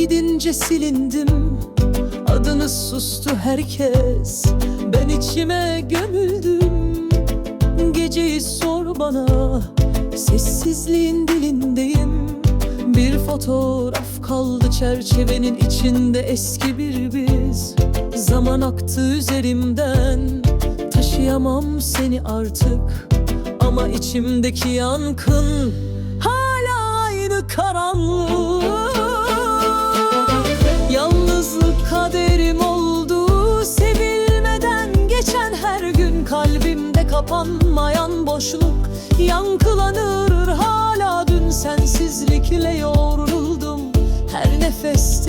gidince silindim. Adını sustu herkes. Ben içime gömüldüm. Geceyi sor bana. Sessizliğin dilindeyim. Bir fotoğraf kaldı çerçevenin içinde. Eski bir biz. Zaman aktı üzerimden. Taşıyamam seni artık. Ama içimdeki yankın karanlık. Yalnızlık kaderim oldu Sevilmeden geçen her gün Kalbimde kapanmayan boşluk. Yankılanır hala dün Sensizlikle yoruldum. Her nefeste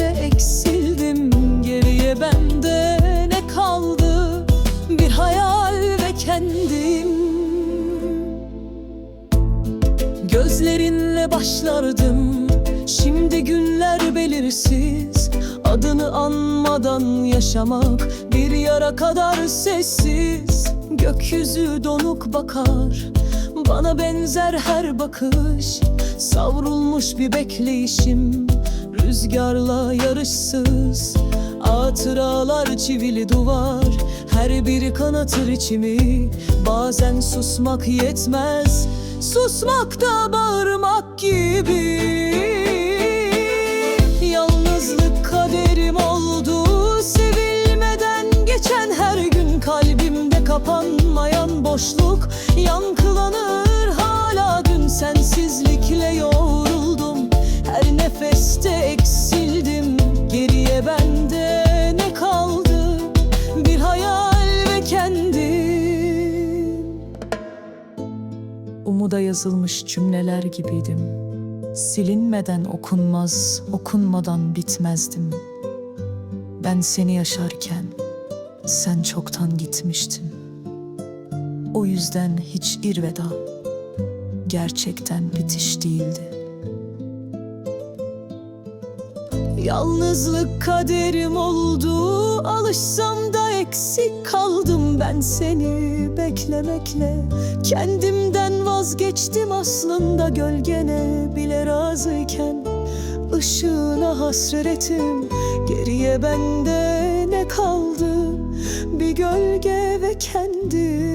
Gözlerinle başlardım. Şimdi günler belirsiz Adını anmadan yaşamak Bir yara kadar sessiz. Gökyüzü donuk bakar Bana benzer her bakış. Savrulmuş bir bekleyişim Rüzgarla yarışsız. Hatıralar çivili duvar Her biri kanatır içimi. Bazen susmak yetmez Susmak da bağırmak gibi. Yalnızlık kaderim oldu. Sevilmeden geçen her gün Kalbimde kapanmayan boşluk Yankılanır. Hala dün Sensizlikle yoruldum Umuda yazılmış cümleler gibiydim. Silinmeden okunmaz, okunmadan bitmezdim. Ben seni yaşarken sen çoktan gitmiştin. O yüzden hiç irveda gerçekten bitiş değildi. Yalnızlık kaderim oldu Alışsam da eksik kaldım ben seni beklemekle Kendimden vazgeçtim aslında gölgene bile razıyken. Işığına hasretim geriye bende ne kaldı? Bir gölge ve kendim